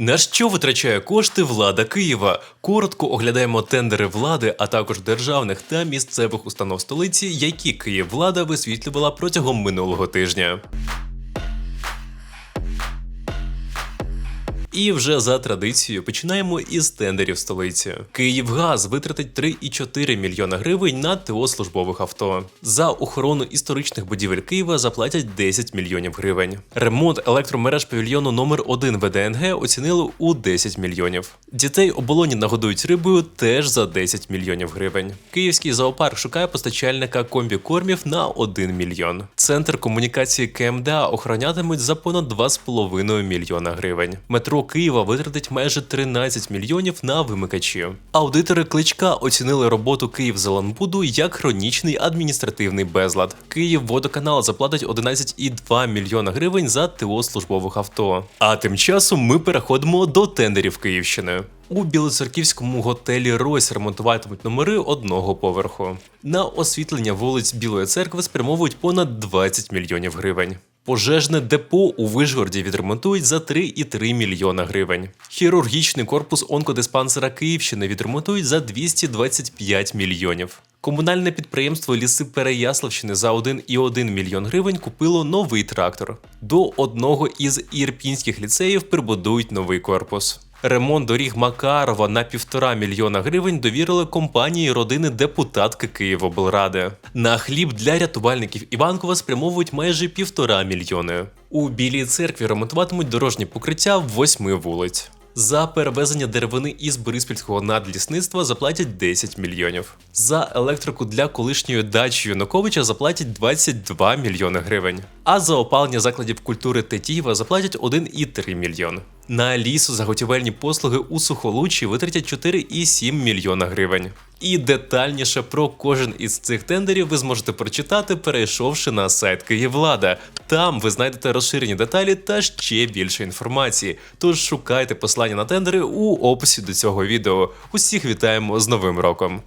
На що витрачає кошти влада Києва? Коротко оглядаємо тендери влади, а також державних та місцевих установ столиці, які Київвлада висвітлювала протягом минулого тижня. І вже за традицією починаємо із тендерів столиці. Київгаз витратить 3,4 мільйона гривень на ТО службових авто. За охорону історичних будівель Києва заплатять 10 мільйонів гривень. Ремонт електромереж павільйону номер 1 ВДНГ оцінили у 10 мільйонів. Дітей оболоні нагодують рибою теж за 10 мільйонів гривень. Київський зоопарк шукає постачальника комбікормів на 1 мільйон. Центр комунікації КМДА охоронятимуть за понад 2,5 мільйона гривень. Метро Києва витратить майже 13 мільйонів на вимикачі. Аудитори кличка оцінили роботу Київзеленбуду як хронічний адміністративний безлад. Київводоканал заплатить 11,2 мільйона гривень за ТО службових авто. А тим часом ми переходимо до тендерів Київщини. У Білоцерківському готелі Ройс ремонтуватимуть номери одного поверху. На освітлення вулиць Білої церкви спрямовують понад 20 мільйонів гривень. Пожежне депо у Вишгороді відремонтують за 3,3 мільйона гривень. Хірургічний корпус онкодиспансера Київщини відремонтують за 225 мільйонів. Комунальне підприємство Ліси Переяславщини за 1,1 мільйон гривень купило новий трактор. До одного із ірпінських ліцеїв прибудують новий корпус. Ремонт доріг Макарова на півтора мільйона гривень довірили компанії родини депутатки Києвоблради. На хліб для рятувальників Іванкова спрямовують майже півтора мільйони. У Білій церкві ремонтуватимуть дорожні покриття восьми вулиць. За перевезення деревини із Бориспільського надлісництва заплатять 10 мільйонів. За електрику для колишньої дачі Януковича заплатять 22 мільйони гривень. А за опалення закладів культури Тетіїва заплатять 1,3 мільйон. На лісозаготівельні послуги у Сухолучі витратять 4,7 мільйона гривень. І детальніше про кожен із цих тендерів ви зможете прочитати, перейшовши на сайт Київлада. Там ви знайдете розширені деталі та ще більше інформації. Тож шукайте послання на тендери у описі до цього відео. Усіх вітаємо з Новим роком!